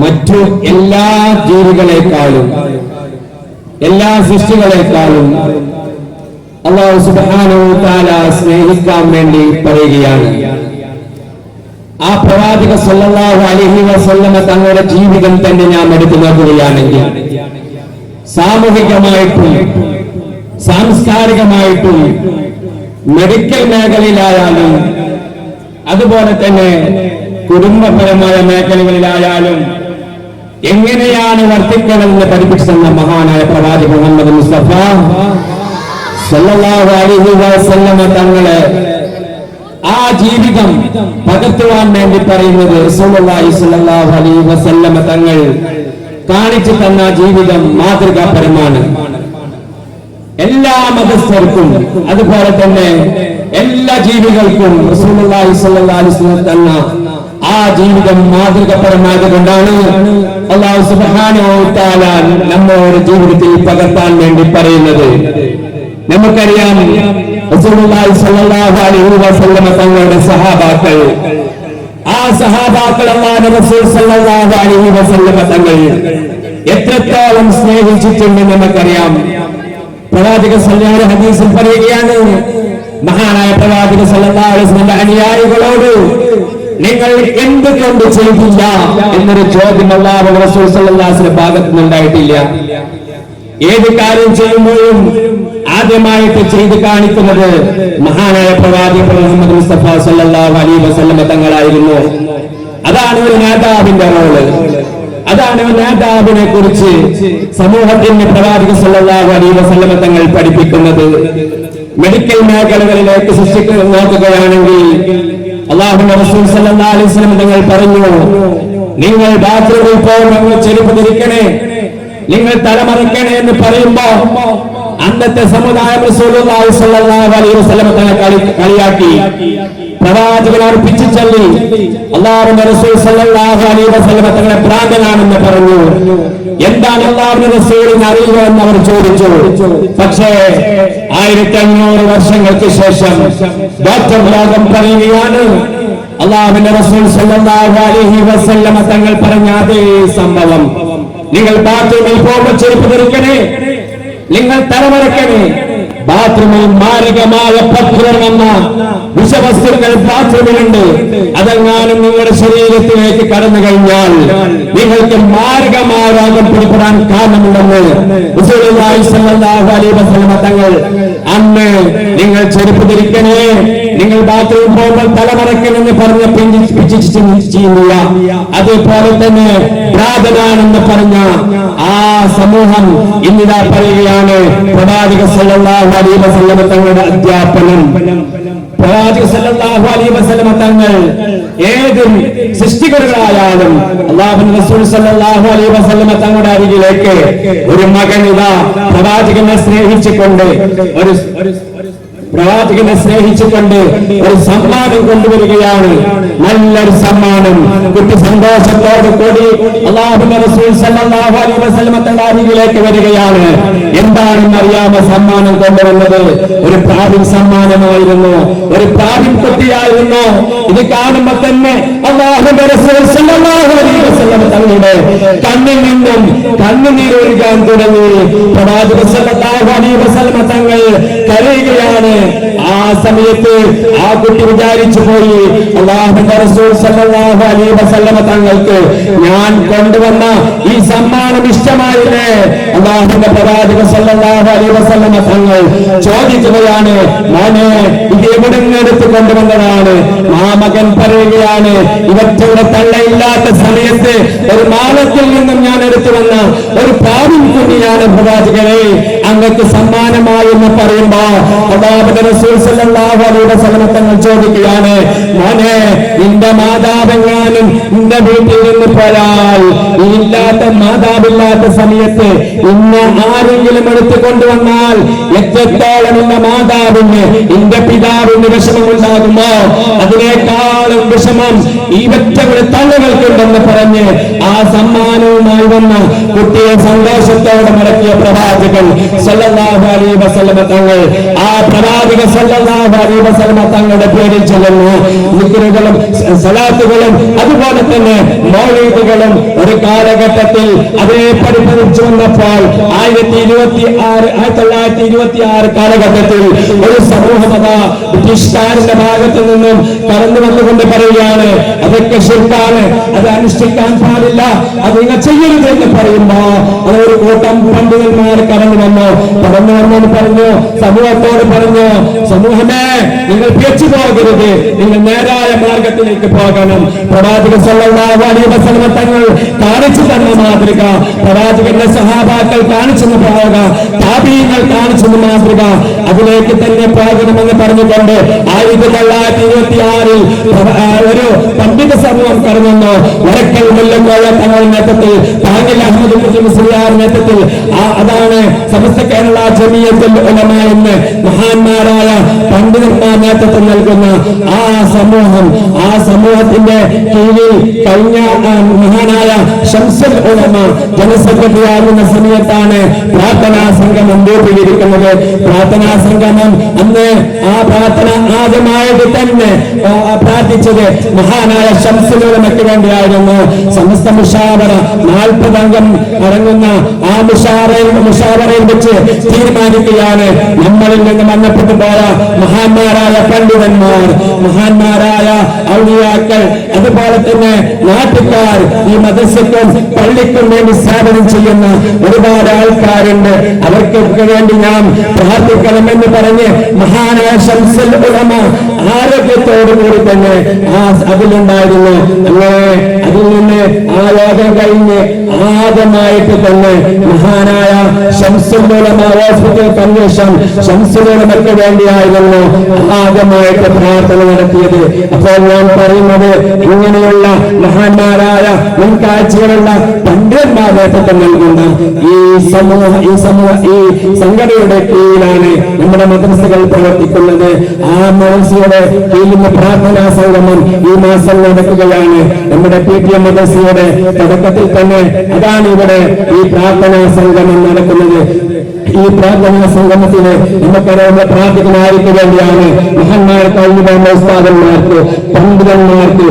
മറ്റു എല്ലാ ജീവികളെക്കാളും എല്ലാ സൃഷ്ടികളെക്കാളും അള്ളാഹു സുബാനോ താല സ്നേഹിക്കാൻ വേണ്ടി പറയുകയാണ്. ആ പ്രവാചക സല്ലല്ലാഹു അലൈഹി വസല്ലമ തങ്ങളുടെ ജീവിതം തന്നെ ഞാൻ എടുത്തു നോക്കുകയാണെങ്കിൽ സാമൂഹികമായിട്ടും സാംസ്കാരികമായിട്ടും മെഡിക്കൽ മേഖലയിലായാലും അതുപോലെ തന്നെ കുടുംബപരമായ മേഖലകളിലായാലും എങ്ങനെയാണ് വർത്തിക്കണമെന്ന് പഠിപ്പിച്ചു തന്ന മഹാനായ പ്രവാചക മുഹമ്മദ് മുസ്തഫ. സല്ലല്ലാഹു അലൈഹി വസല്ലമ തങ്ങളെ ആ ജീവിതം പകർത്തുവാൻ വേണ്ടി പറയുന്നത് റസൂലുള്ളാഹി അലൈഹി വസല്ലമ തങ്ങൾ കാണിച്ചു തന്ന ജീവിതം മാതൃകാപരമാണ്. എല്ലാ മതസ്ഥർക്കും അതുപോലെ തന്നെ എല്ലാ ജീവികൾക്കും റസൂലുള്ളാഹി തന്ന ആ ജീവിതം മാതൃകപരമായതുകൊണ്ടാണ് അള്ളാഹു തആല നമ്മോട് ജീവിതത്തിൽ പകർത്താൻ വേണ്ടി പറയുന്നത്. നമുക്കറിയാം തങ്ങളുടെ സഹാബാക്കൾ ആ തങ്ങൾ എത്രത്തോളം സ്നേഹിച്ചിട്ടുണ്ടെന്ന് നമുക്കറിയാം. പ്രവാചക സല്ലാഹ ഹദീസിൽ പറയുകയാണ് മഹാനായ പ്രവാചക വസല്ലം അനുയായികളോട് നിങ്ങൾ എന്തുകൊണ്ട് ചെയ്തില്ല എന്നൊരു ചോദ്യം വസല്ലം ഭാഗത്തു നിന്നുണ്ടായിട്ടില്ല ഏത് കാര്യം ചെയ്യുമ്പോഴും ആദ്യമായിട്ട് ചെയ്ത് കാണിക്കുന്നത് മഹാനായ പ്രവാദി മുഹമ്മദ് മുസ്തഫ സല്ലല്ലാഹു അലൈഹി വസല്ലം തങ്ങളായിരുന്നു. അതാണ് ഒരു നേതാവിന്റെ റോൾ. അതാണ് നേതാവിനെ കുറിച്ച് സമൂഹത്തിന്റെ പ്രവാചക സല്ലല്ലാഹു അലൈഹി വസല്ലം തങ്ങൾ പഠിപ്പിക്കുന്നത്. മെഡിക്കൽ മേഖലകളിലേക്ക് സൃഷ്ടിക്കുന്നത് നോക്കുകയാണെങ്കിൽ അള്ളാഹു റസൂൽ സല്ലല്ലാഹു അലൈഹി വസല്ലം തങ്ങൾ പറഞ്ഞു നിങ്ങൾ ബാത്റൂമിൽ പോകുമ്പോൾ ചെരുപ്പ് ധരിക്കണേ നിങ്ങൾ തലമറക്കണേ എന്ന് പറയുമ്പോ അന്നത്തെ സമുദായം റസൂലുള്ളാഹി സല്ലല്ലാഹു അലൈഹി വസല്ലം കളിയാക്കി. പ്രവാചകൻ അർപ്പിച്ചു ചൊല്ലി അള്ളാഹു റസൂൽ സല്ലല്ലാഹു അലൈഹി വസല്ലം തങ്ങളെ ഭ്രാന്തനാണെന്ന് പറഞ്ഞു. എന്താണ് അള്ളാഹുവിന്റെ റസൂലിന് അറിയുക എന്ന് അവർ ചോദിച്ചു? പക്ഷേ ആയിരത്തി അഞ്ഞൂറ് വർഷങ്ങൾക്ക് ശേഷം ഡോക്ടർ ലോകം പറയുകയാണ്. അള്ളാഹുവിന്റെ റസൂൽ സല്ലല്ലാഹു അലൈഹി വസല്ലം തങ്ങൾ പറഞ്ഞ അതേ സംഭവം. നിങ്ങൾ ബാത്റൂമിൽ പോകുമ്പോൾ ചെരുപ്പ് ധരിക്കണേ. നിങ്ങൾ തലമറക്കണേ ബാത്റൂമിൽ മാരകമായ പത്രം വിഷവസ്തുക്കൾ ബാത്റൂമിലുണ്ട്. അതെങ്ങാനും നിങ്ങളുടെ ശരീരത്തിലേക്ക് കടന്നു കഴിഞ്ഞാൽ നിങ്ങൾക്ക് മാരകമായ രോഗം പിടിപെടാൻ കാരണമുണ്ടെന്ന് തങ്ങൾ അന്ന് നിങ്ങൾ ചെരുപ്പ് ധരിക്കണേ നിങ്ങൾ ബാത്റൂം പോകുമ്പോൾ തലമറക്കണമെന്ന് പറഞ്ഞ പിഞ്ചിച്ച് അതേപോലെ തന്നെ പ്രാതനാണെന്ന് പറഞ്ഞ ആ സമൂഹം ഇന്നിതാ പറയുകയാണ് പ്രവാചക സല്ലല്ലാഹു അലൈഹി വസല്ലം തങ്ങളുടെ അധ്യാപനം. പ്രവാചക സല്ലല്ലാഹു അലൈഹി വസല്ലം തങ്ങൾ ഏത് സൃഷ്ടികളായാലും അല്ലാഹു റസൂൽ സല്ലല്ലാഹു അലൈഹി വസല്ലം തങ്ങളുടെ അരികിലേക്ക് ഒരു മകൻ ഇതാ പ്രവാചകനെ സ്നേഹിച്ചുകൊണ്ട് ഒരു പ്രവാചകനെ സ്നേഹിച്ചുകൊണ്ട് ഒരു സമ്മാനം കൊണ്ടുവരികയാണ്. നല്ലൊരു സമ്മാനം. കുട്ടി സന്തോഷത്തോട് കൂടി അള്ളാഹുലേക്ക് റസൂൽ സല്ലല്ലാഹു അലൈഹി വസല്ലമ തങ്ങളുടെ അരികിലേക്ക് വരികയാണ്. എന്താണെന്ന് അറിയാമോ സമ്മാനം കൊണ്ടുവന്നത്? ഒരു പ്രാവിൻ സമ്മാനമായിരുന്നു. ഒരു പ്രാവിൻ കുട്ടിയായിരുന്നു. ഇത് കാണുമ്പോ തന്നെ അള്ളാഹുന്റെ റസൂൽ സല്ലല്ലാഹു അലൈഹി വസല്ലമ തങ്ങളുടെ കണ്ണിൽ നിന്നും കണ്ണുനീർ തുടങ്ങി. പ്രവാചക സല്ലല്ലാഹു അലൈഹി വസല്ലമ തങ്ങൾ കരയുകയാണ്. ആ സമയത്ത് ആ കുട്ടി വിചാരിച്ചു പോയി തങ്ങൾക്ക് ഞാൻ കൊണ്ടുവന്ന ഈ സമ്മാനം ഇഷ്ടമായില്ലേ? അള്ളാഹുന്റെ പ്രവാചക സല്ലല്ലാഹു അലൈഹി വസല്ലമ തങ്ങൾ ചോദിക്കുകയാണ് മോനെ ഇത് എവിടെ എടുത്ത് കൊണ്ടുവന്നതാണ്? ആ മകൻ പറയുകയാണ് ഇവറ്റയുടെ തള്ളയില്ലാത്ത സമയത്ത് ഒരു മാനത്തിൽ നിന്നും ഞാൻ എടുത്തു വന്ന ഒരു പാവിൻ കുഞ്ഞിയാണ് പ്രവാചകരെ അങ്ങക്ക് സമ്മാനമായി എന്ന് പറയുമ്പോ തങ്ങൾ ചോദിക്കുകയാണ് മോനെ നിന്റെ മാതാവെങ്ങാനും നിന്റെ വീട്ടിൽ നിന്ന് പോയാൽ ഇല്ലാത്ത മാതാവില്ലാത്ത സമയത്ത് ഇന്ന് ആരെങ്കിലും എടുത്തു കൊണ്ടുവന്നാൽ എത്രത്തോളം നിന്റെ മാതാവിന് നിന്റെ പിതാവിന് വിഷമമുണ്ടാകുമോ? അതിനേക്കാളും വിഷമം ഈ വെറ്റകളുടെ തള്ളുകൾക്കുണ്ടെന്ന് പറഞ്ഞ് ആ സമ്മാനവുമായി വന്ന കുട്ടിയെ സന്തോഷത്തോടെ മടക്കിയ പ്രവാചകൻ സല്ലല്ലാഹു അലൈഹി തങ്ങൾ ആ പ്രവാചക സല്ലല്ലാഹു അലൈഹി തങ്ങളുടെ പേരിൽ ചെല്ലുന്നു. നിക്കറുകളും സലാത്തുകളും അതുപോലെ തന്നെ മൗലീദുകളും ഒരു കാലഘട്ടത്തിൽ അതേ പരിപാലിച്ചു വന്നപ്പോൾ ആയിരത്തി ഇരുപത്തി ആറ് ആയിരത്തി തൊള്ളായിരത്തി ഇരുപത്തി ആറ് കാലഘട്ടത്തിൽ ഒരു സമൂഹമത ബ്രിട്ടീഷുകാരന്റെ ഭാഗത്തു നിന്നും കടന്നു വന്നുകൊണ്ട് പറയുകയാണ് അതൊക്കെ ശിർക്കാണ്. അത് അനുഷ്ഠിക്കാൻ പാടില്ല. അത് ഇങ്ങനെ ചെയ്യരുത് എന്ന് പറയുമ്പോ അത് ഒരു കൂട്ടം പണ്ഡിതന്മാർ കടന്നു വന്നു. കടന്നു വന്നു പറഞ്ഞു. സമൂഹത്തോട് പറഞ്ഞു സമൂഹമേ നിങ്ങൾ പിഴച്ചു പോകരുത്. നിങ്ങൾ നേരായ മാർഗത്തിലേക്ക് പോകണം. പ്രവാചകൻ വസല്ലമ തങ്ങൾ കാണിച്ചു തന്ന മാതൃക പ്രവാചകന്റെ സഹാബാക്കൾ കാണിച്ചു പോവുക താപീയങ്ങൾ കാണിച്ചു മാതൃക അതിലേക്ക് തന്നെ പോകണമെന്ന് പറഞ്ഞുകൊണ്ട് ആയിരത്തി തൊള്ളായിരത്തി ഇരുപത്തി ആറിൽ ഒരു പണ്ഡിത സമൂഹം കടന്നു വരക്കൽ മുല്ലക്കോയ തങ്ങളുടെ നേതൃത്വത്തിൽ താങ്ങിൽ അഹമ്മദ് കുട്ടി മുസ്ലിയാർ നേതൃത്വത്തിൽ അതാണ് സമസ്ത കേരള ജമീയത്തുൽ ഉലമ മഹാന്മാരായ പണ്ഡിതന്മാർ നേതൃത്വം നൽകുന്ന ആ സമൂഹം ആ സമൂഹത്തിന്റെ കീഴിൽ കഴിഞ്ഞ മഹാനായ ഷംസുൽ ഉലമ ജനറൽ സെക്രട്ടറി ആകുന്ന സമയത്താണ് പ്രാർത്ഥനാ സംഗമം രൂപീകരിക്കുന്നത് പ്രാർത്ഥനാ സംഗമം അന്ന് ആ പ്രാർത്ഥന ആദ്യമായിട്ട് തന്നെ പ്രാർത്ഥിച്ചത് പ്രാർത്ഥിച്ചത് മഹാനായ ഷംസുൽ ഉലമയ്ക്ക് വേണ്ടിയായിരുന്നു. സമസ്ത മുഷാവറ നാൽപ്പത് അംഗം അടങ്ങുന്ന ആ മുഷാറയിൽ മുഷാവറയിൽ വെച്ച് തീരുമാനിക്കുകയാണ് നമ്മളിൽ നിന്ന് മണ്ണപ്പെട്ടു പോയ മഹാന്മാരായ പണ്ഡിതന്മാർ മഹാന്മാരായ ഔലിയാക്കൾ അതുപോലെ തന്നെ നാട്ടുകാർ ഈ മദസ്യക്കും പള്ളിക്കും വേണ്ടി സ്ഥാപനം ചെയ്യുന്ന ഒരുപാട് ആൾക്കാരുണ്ട്. അവർക്കൊക്കെ വേണ്ടി നാം പ്രാർത്ഥിക്കണമെന്ന് പറഞ്ഞ് മഹാനായ ഷംസുൽ ഉലമ ആരോഗ്യത്തോടുകൂടി തന്നെ ആ അതിലുണ്ടായിരുന്നു. അങ്ങനെ അതിൽ നിന്ന് ആ ലോകം കഴിഞ്ഞ് ആദ്യമായിട്ട് തന്നെ മഹാനായ ഷംസുലമ ഹോസ്പിറ്റൽ അന്വേഷണം ഷംസുലമയ്ക്ക് വേണ്ടിയായിരുന്നു ആദ്യമായിട്ട് പ്രാർത്ഥന നടത്തിയത്. അപ്പോൾ ഞാൻ പറയുന്നത് ഇങ്ങനെയുള്ള മഹാന്മാരായ മുൻകാഴ്ചകളുള്ള പണ്ഡിതന്മാർ നേതൃത്വം നൽകുന്ന ഈ സമൂഹ ഈ സമൂഹ ഈ സംഘടനയുടെ കീഴിലാണ് നമ്മുടെ മദ്രസകൾ പ്രവർത്തിക്കുന്നത്. ആ മദ്രസയുടെ കീഴിൽ പ്രാർത്ഥനാ സംഗമം ഈ മാസം നടക്കുകയാണ്. നമ്മുടെ പി ടി എം മദ്രസയുടെ തുടക്കത്തിൽ തന്നെ അതാണ് ഇവിടെ ഈ പ്രാർത്ഥനാ സംഗമം നടക്കുന്നത്. ഈ പ്രാർത്ഥനാ സംഗമത്തിന് നമുക്കറിയാവുന്ന പ്രാർത്ഥിക്കുന്ന ആർക്ക് വേണ്ടിയാണ് മഹന്മാർക്ക് കഴിഞ്ഞ ഉസ്താദന്മാർക്ക് പണ്ഡിതന്മാർക്ക്